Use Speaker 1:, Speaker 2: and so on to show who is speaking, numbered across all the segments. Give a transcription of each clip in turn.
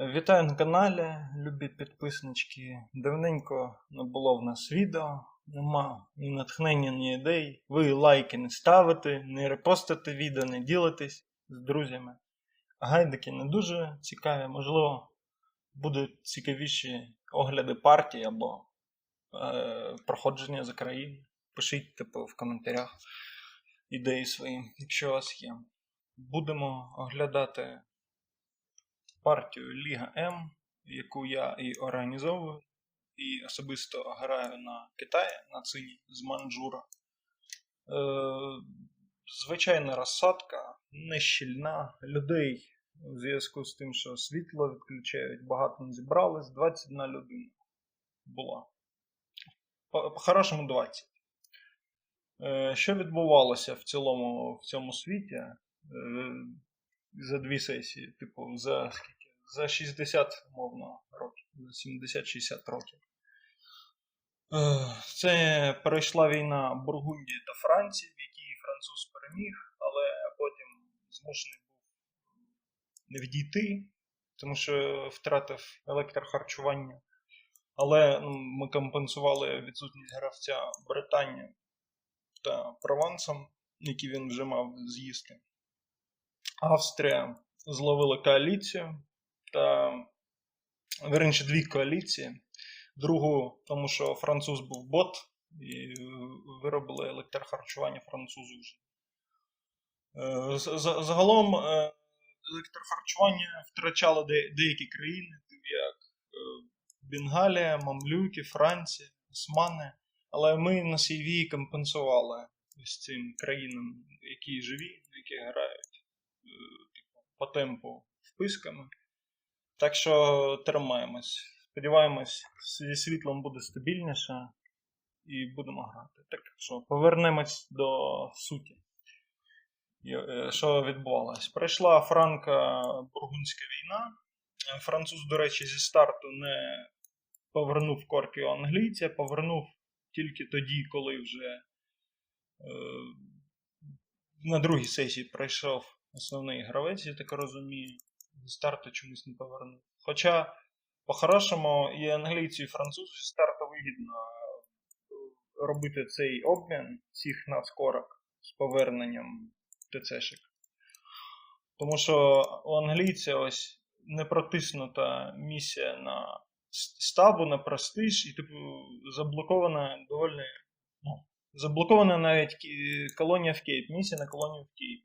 Speaker 1: Вітаю на каналі, любі підписнички. Давненько не було в нас відео, нема ні натхнення, ні ідей. Ви лайки не ставите, не репостите відео, не ділитесь з друзями. Гайдики не дуже цікаві, можливо, будуть цікавіші огляди партій або е, проходження за країну. Пишіть типу, в коментарях ідеї свої, якщо у вас є. Будемо оглядати партію Ліга М, яку я і організовую, і особисто граю на Китаї, на цині з Манджура. Е, звичайна розсадка, не щільна. Людей у зв'язку з тим, що світло відключають, багато не зібрались, 21 людина була. По- По-хорошому 20. Е, що відбувалося в цілому в цьому світі? За дві сесії, типу, за скільки? За 60, мовно, років, за 70-60 років. Е, Це перейшла війна Бургундії та Франції, в якій француз переміг, але потім змушений був не відійти, тому що втратив електрохарчування. Але ну, ми компенсували відсутність гравця Британії та Провансом, які він вже мав з'їсти. Австрія зловила коаліцію та верніше дві коаліції. Другу, тому що француз був бот, і виробили електрохарчування французу вже. Е, з- з- Загалом е, електрохарчування втрачали деякі країни, як е, Бенгалія, Мамлюки, Франція, Османи. Але ми на CV компенсували ось цим країнам, які живі, які грають по темпу вписками. Так що тримаємось. Сподіваємось, зі світлом буде стабільніше і будемо грати. Так що повернемось до суті. Е, Що відбувалось? Прийшла франко-бургундська війна. Француз, до речі, зі старту не повернув корпію англійця, повернув тільки тоді, коли вже е, на другій сесії прийшов основний гравець, я так розумію, зі старту чомусь не повернув. Хоча, по-хорошому, і англійці, і французи зі старту вигідно е, робити цей обмін всіх нацкорок з поверненням ТЦшек. Тому що у англійця ось не протиснута місія на стабу, на престиж, і типу заблокована доволі. Ну, заблокована навіть колонія в Кейп, місія на колонію в Кейп.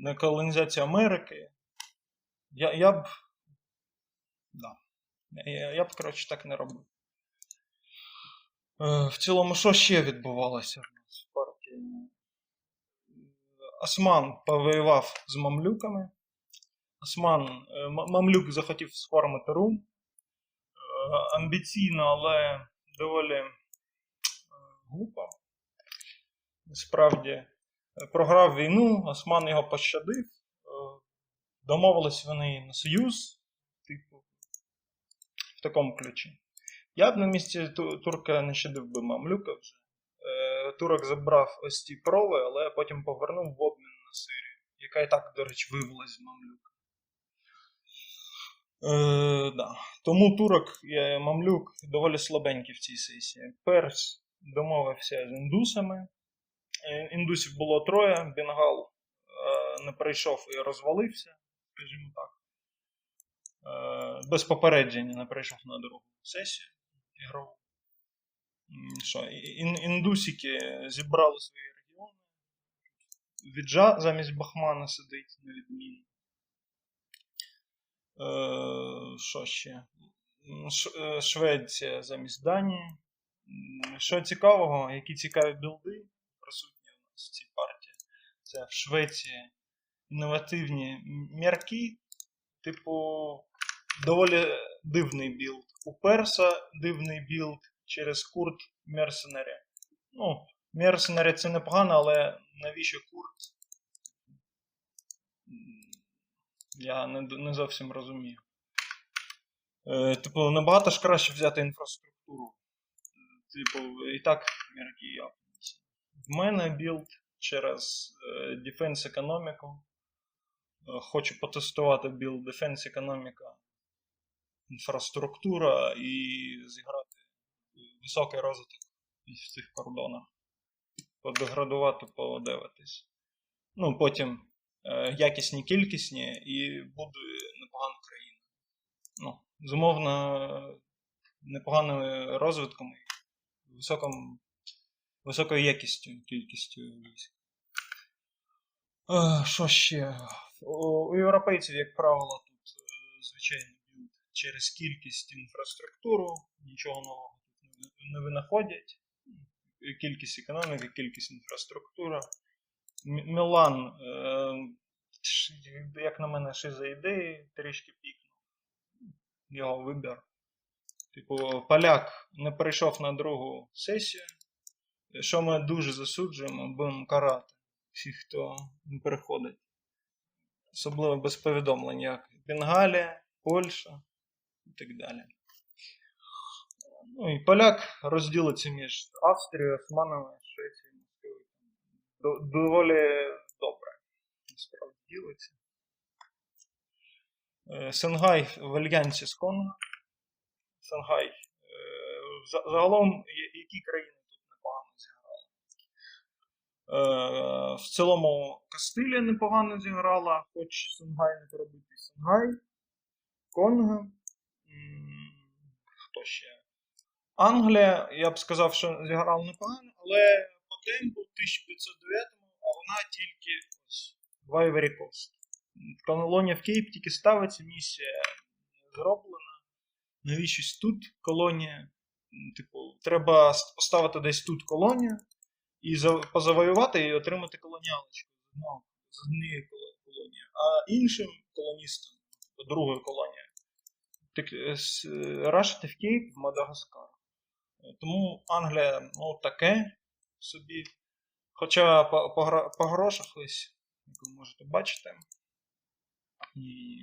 Speaker 1: На колонізацію Америки. Я, я б. Да. Я, я б, коротше, так не робив. Е, в цілому, що ще відбувалося в в партії? Осман повоював з мамлюками. Осман, е, мамлюк захотів сформити рум. Е, Амбіційно, але доволі глупо. Справді, е, програв війну, Осман його пощадив. Е, Домовились вони на союз, типу, в такому ключі. Я б на місці турка не щадив би мамлюка вже. Е, Турок забрав ось ті прови, але потім повернув в обмін на Сирію, яка і так, до речі, вивелась з мамлюка. Е, да. Тому турок е, мамлюк доволі слабенький в цій сесії. Перс домовився з індусами. Е, Індусів було троє, Бенгал е, не прийшов і розвалився, скажімо так. Е, без попередження не прийшов на другу сесію ігрову. Що, індусики зібрали свої регіони. Віджа замість Бахмана сидить на відміну. Що ще? Швеція замість Данії. Що цікавого, які цікаві білди в цій партії. Це в Швеції інновативні м'ярки, типу, доволі дивний білд. У Перса дивний білд через курт Мерсенарі. Ну, Мерсенарі це непогано, але навіщо курт? Я не, не зовсім розумію. Е, типу, набагато ж краще взяти інфраструктуру. Типу, і так мірки. В мене білд через е, Defense економіку. хочу потестувати Build Defense економіка, інфраструктура і зіграти високий розвиток в цих кордонах. Подеградувати, подивитись. Ну, потім е, якісні, кількісні, і буде непогана країна. Ну, з умовно непоганим розвитком і високим, високою якістю, кількістю військ. Що ще? У, європейців, як правило, тут е, звичайно б'ють через кількість інфраструктуру, нічого нового тут не, не винаходять. Кількість економіки, кількість інфраструктура. Мілан, е, як на мене, ще за ідеї трішки пікнув. Його вибір. Типу, поляк не перейшов на другу сесію, що ми дуже засуджуємо, будемо карати всіх, хто не переходить. Особливо без повідомлень, як Бенгалія, Польща і так далі. Ну і поляк розділиться між Австрією, Османами, Швецією, Москвою. Доволі добре. Насправді ділиться. Е, Сенгай в альянсі з Конго. Сенгай. е, Загалом, які країни тут непогано зіграли? Е, В цілому Кастилія непогано зіграла, хоч Сенгай не перебитий Сенгай. Конго. Хто ще? Англія, я б сказав, що зіграла непогано, але по темпу в 1509, а вона тільки ось в Ivory Coast. Колонія в Кейп тільки ставиться, місія зроблена. Навіщось тут колонія. Типу, треба поставити десь тут колонію і за- позавоювати і отримати колоніалочку одного з однієї колонії, а іншим колоністам другої колонії. Е, е, рашити в Кейп в Мадагаскар. Тому Англія, ну, таке собі. Хоча по, по, по грошах ось, як ви можете бачити,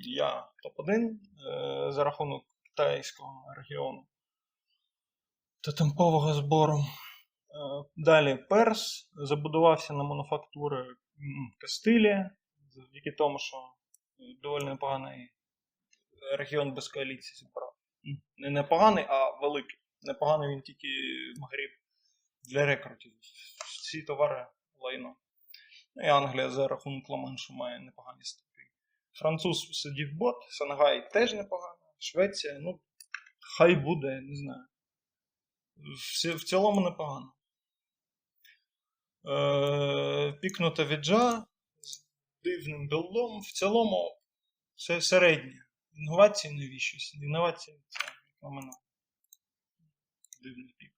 Speaker 1: я топ-1 е, за рахунок китайського регіону та темпового збору. Е, Далі Перс забудувався на мануфактури Кастилія, завдяки тому, що е, доволі непоганий регіон без коаліції зібрав. Не непоганий, а великий. Непоганий він тільки Магріб для рекрутів. Всі товари лайно. Ну і Англія за рахунок Ла-Маншу має непогані статки. Француз сидів бот, Сангай теж непогано, Швеція, ну, хай буде, не знаю. В цілому непогано. Е, пікнута віджа з дивним білдом. В цілому це середнє. Інновації навіщось. Інновації це як на мене. Дивний пік.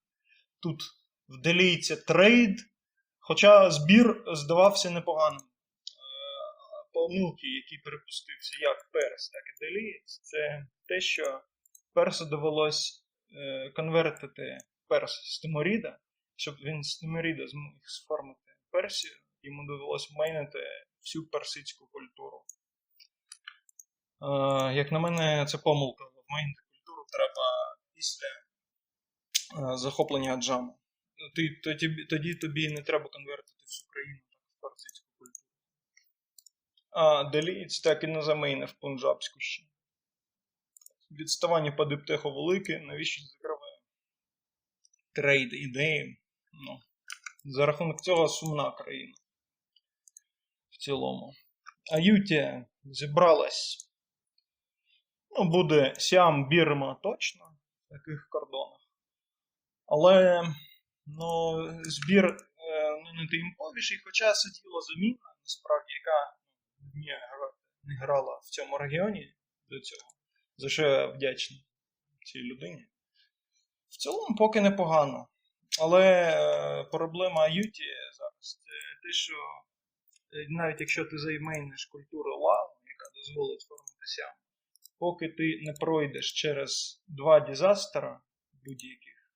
Speaker 1: Тут вдаліється трейд, хоча збір здавався непоганим. Е, Помилки, які перепустився як Перес, так і Делієць, це те, що Персу довелось е, конвертити Перс з Тиморіда, щоб він з Тиморіда зміг сформити Персію, йому довелось мейнити всю персидську культуру. Е, як на мене, це помилка. Вмейнити культуру треба після е, захоплення Аджаму. Ти, тоді, тоді тобі не треба конвертити всю країну в персидську культуру. А Делієць так і не замейнив пунджабську ще. Відставання по диптеху велике, навіщо закриває трейд ідеї. Ну, за рахунок цього сумна країна. В цілому. Аютія зібралась. Ну, буде Сіам Бірма точно в таких кордонах. Але ну, збір е, ну, не тимповіший, хоча сиділа заміна, насправді, яка не, не грала в цьому регіоні до цього. За що я вдячний цій людині. В цілому поки непогано. Але е, проблема Аюті зараз це те, що е, навіть якщо ти займейниш культуру лаву, яка дозволить форматися, поки ти не пройдеш через два дизастера будь-яких,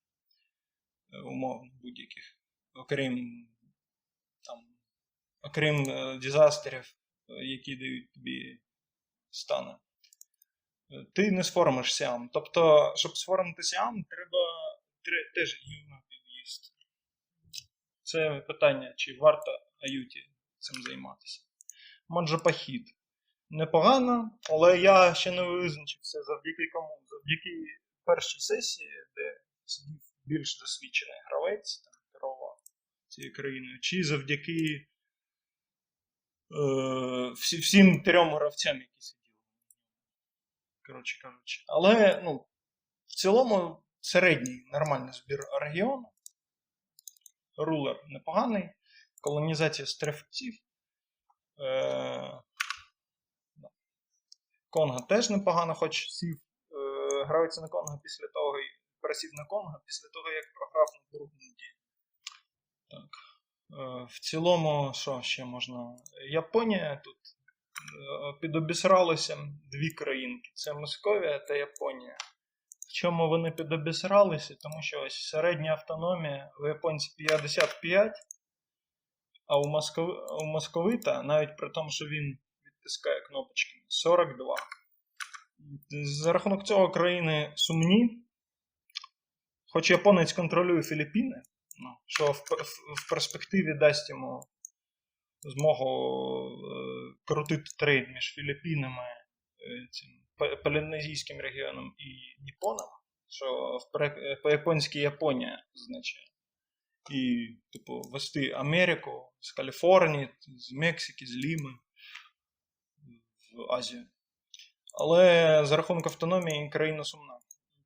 Speaker 1: е, умовно будь-яких, окрім там, окрім дизастерів, які дають тобі стани, ти не сформиш сям. Тобто, щоб сформити сям, треба теж гівно під'їзд. Це питання, чи варто Аюті цим займатися. Моджопахід. непогано, але я ще не визначився завдяки кому. Завдяки першій сесії, де сидів більш досвідчений гравець, там, керував цією країною, чи завдяки е, всі, всім трьом гравцям, які сиділи. Коротше кажучи. Але, ну, в цілому середній нормальний збір регіону. Рулер непоганий. Колонізація з трефців. Е, да. Конго теж непогано, хоч сів е, гравець на Конго після того і пересів на Конго після того, як програв на Бургунді. Так. Е, в цілому, що ще можна? Японія тут е, підобісралися дві країнки: це Московія та Японія. В чому вони підобісралися? Тому що ось середня автономія у японців 55, а у, Москви, у московита, навіть при тому, що він відтискає кнопочки, 42. За рахунок цього країни сумні. Хоч японець контролює Філіппіни, ну, що в, в, в перспективі дасть йому змогу е, крутити трейд між Філіппінами, е, цим полінезійським регіоном і Ніпоном, що по-японськи Японія означає. І, типу, вести Америку з Каліфорнії, з Мексики, з Ліми в Азію. Але за рахунок автономії країна сумна.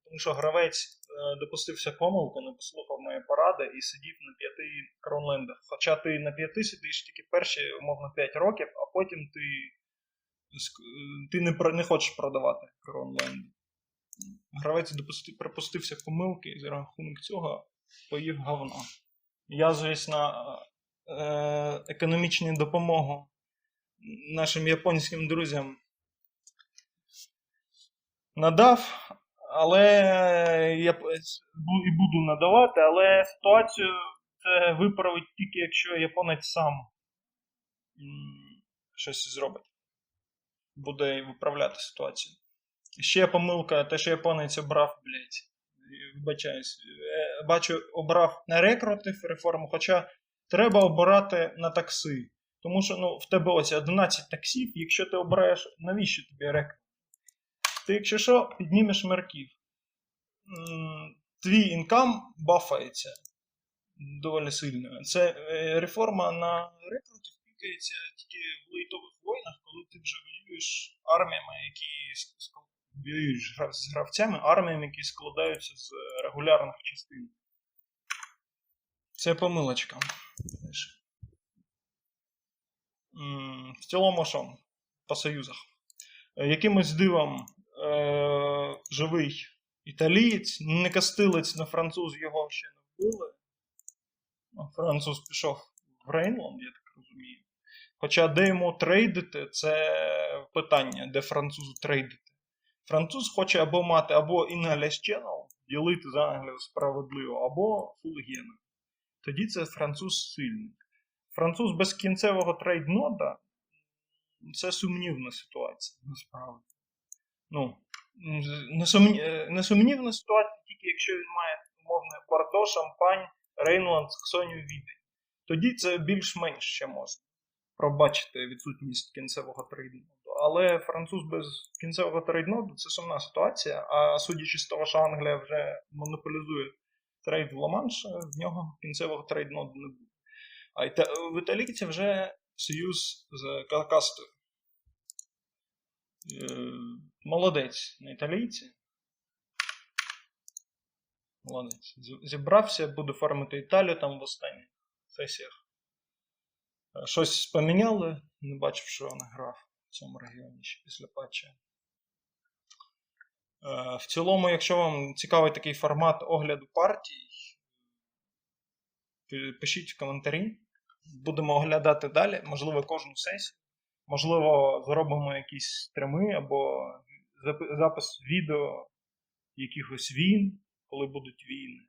Speaker 1: Тому що гравець е, допустився помилку, не послухав мої поради і сидів на п'яти кронлендах. Хоча ти на п'яти сидиш тільки перші, умовно, 5 років, а потім ти, ти не, не хочеш продавати кронленди. Гравець допусти, припустився помилки і за рахунок цього поїв говно. Я, звісно, е, економічну допомогу нашим японським друзям надав, але я і буду надавати, але ситуацію це виправить тільки якщо японець сам щось зробить. Буде виправляти ситуацію. Ще помилка, те, що японець обрав, блядь. Вибачаюсь, е, бачу, обрав не рекрутив реформу, хоча треба обирати на такси. Тому що ну, в тебе ось 11 таксів, якщо ти обираєш, навіщо тобі рекрут? Ти, якщо що, піднімеш мерків. Твій інкам бафається доволі сильно. Це е, реформа на рекруті впікається тільки в лейтових воїнах, коли ти вже воюєш арміями, які воюєш з гравцями, арміями, які складаються з регулярних частин. Це помилочка. В цілому що? По союзах. Е, Якимось дивом е- живий італієць, не кастилець, не француз його ще не вбили. Ну, Француз пішов в Рейнланд, я так. Хоча де йому трейдити, це питання, де французу трейдити. Француз хоче або мати або English Channel, ділити з Англію справедливо, або фулгіни. Тоді це француз сильний. Француз без кінцевого трейднода це сумнівна ситуація, насправді. Ну, несумнівна ситуація тільки якщо він має умовне Бордо, Шампань, Рейнланд, Саксонію, Відень. Тоді це більш-менш ще можна пробачити відсутність кінцевого трейдноду. Але француз без кінцевого трейдноду це сумна ситуація. А судячи з того, що Англія вже монополізує трейд в Ла-Манш, в нього кінцевого трейдноду не буде. А в італійців вже союз з Какастою. Е, Молодець на італійці. Молодець. Зібрався, буде формити Італію там в останніх сесіях. Е, Щось поміняли, не бачив, що він грав в цьому регіоні ще після патча. Е, В цілому, якщо вам цікавий такий формат огляду партій, пишіть в коментарі. Будемо оглядати далі, можливо, кожну сесію. Можливо, зробимо якісь стрими або запис відео якихось війн, коли будуть війни.